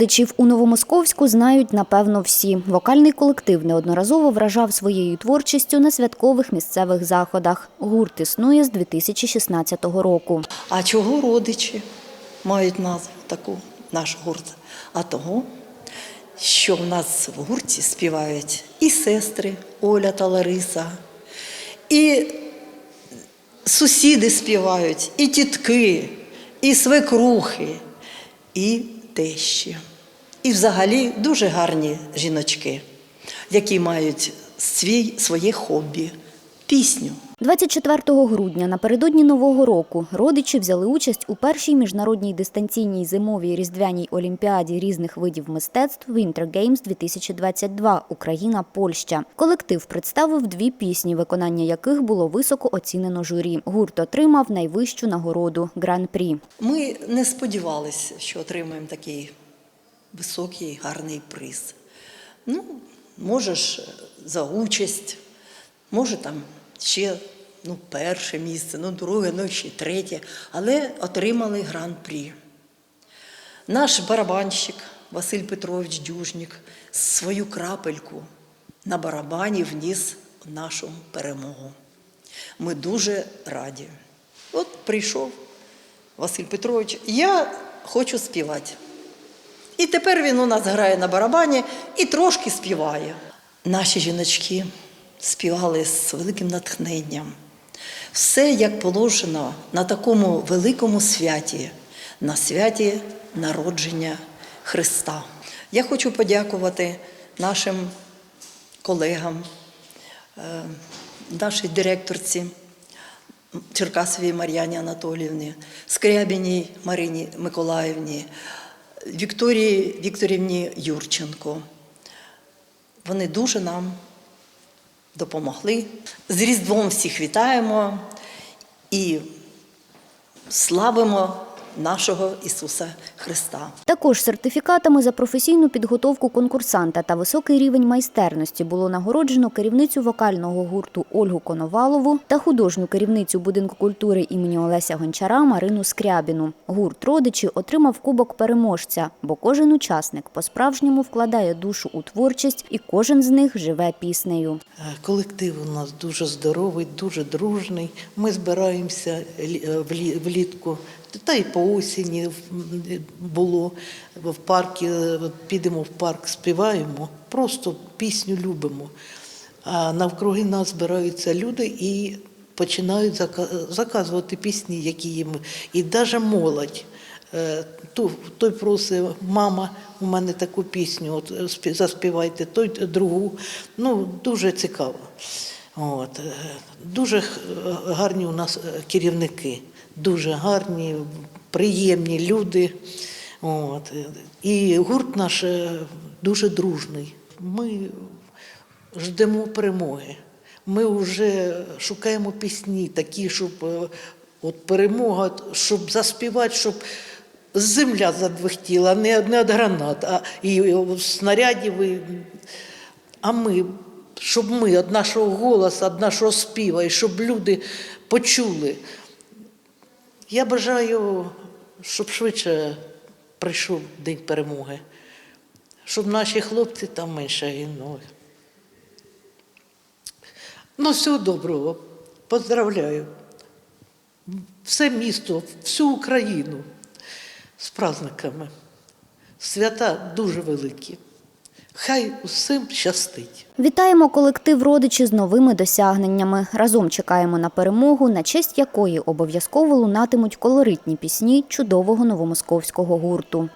Родичів у Новомосковську знають напевно всі. Вокальний колектив неодноразово вражав своєю творчістю на святкових місцевих заходах. Гурт існує з 2016 року. А чого родичі мають назву таку, наш гурт? А того, що в нас в гурті співають і сестри Оля та Лариса, і сусіди співають, і тітки, і свекрухи, і тещі. І взагалі дуже гарні жіночки, які мають свій, своє хобі, пісню. 24 грудня напередодні Нового року родичі взяли участь у першій міжнародній дистанційній зимовій різдвяній олімпіаді різних видів мистецтв Winter Games 2022 Україна Польща. Колектив представив дві пісні, виконання яких було високо оцінено журі. Гурт отримав найвищу нагороду гран-прі. Ми не сподівалися, що отримаємо такий високий, гарний приз. Ну, може ж за участь, може там ще ну, перше місце, ну, друге, ну ще третє, але отримали гран-прі. Наш барабанщик Василь Петрович Дюжнік свою крапельку на барабані вніс нашу перемогу. Ми дуже раді. От прийшов Василь Петрович, я хочу співати. І тепер він у нас грає на барабані і трошки співає. Наші жіночки співали з великим натхненням. Все як положено на такому великому святі, на святі народження Христа. Я хочу подякувати нашим колегам, е, нашій директорці Черкасовій Мар'яні Анатоліївні, Скрябіній Марині Миколаївні, Вікторії Вікторівні Юрченко. Вони дуже нам допомогли. З Різдвом всіх вітаємо і славимо нашого Ісуса Христа. Також сертифікатами за професійну підготовку конкурсанта та високий рівень майстерності було нагороджено керівницю вокального гурту Ольгу Коновалову та художню керівницю будинку культури імені Олеся Гончара Марину Скрябіну. Гурт родичі отримав кубок переможця, бо кожен учасник по-справжньому вкладає душу у творчість, і кожен з них живе піснею. Е, Колектив у нас дуже здоровий, дуже дружний. Ми збираємося лі- е, влітку, та й по осені було в парку, підемо в парк, співаємо, просто пісню любимо. А навкруги нас збираються люди і починають заказувати пісні, які їм. І навіть молодь. Е, Той просить, мама, у мене таку пісню, от е, заспівайте, той другу. Ну, дуже цікаво. От. е, Дуже гарні у нас е, керівники, дуже гарні, приємні люди. От. І гурт наш е, дуже дружний. Ми ждемо перемоги. Ми вже шукаємо пісні такі, щоб е, от перемога, щоб заспівати, щоб земля задвихтіла, не, не від гранат, а і снарядів. І, а ми, щоб ми від нашого голосу, від нашого співа, і щоб люди почули. Я бажаю, щоб швидше прийшов День перемоги, щоб наші хлопці там менше гинули. Ну, всього доброго. Поздравляю. Все місто, всю Україну з праздниками. Свята дуже великі. Хай усім щастить. Вітаємо колектив родичі з новими досягненнями. Разом чекаємо на перемогу, на честь якої обов'язково лунатимуть колоритні пісні чудового новомосковського гурту.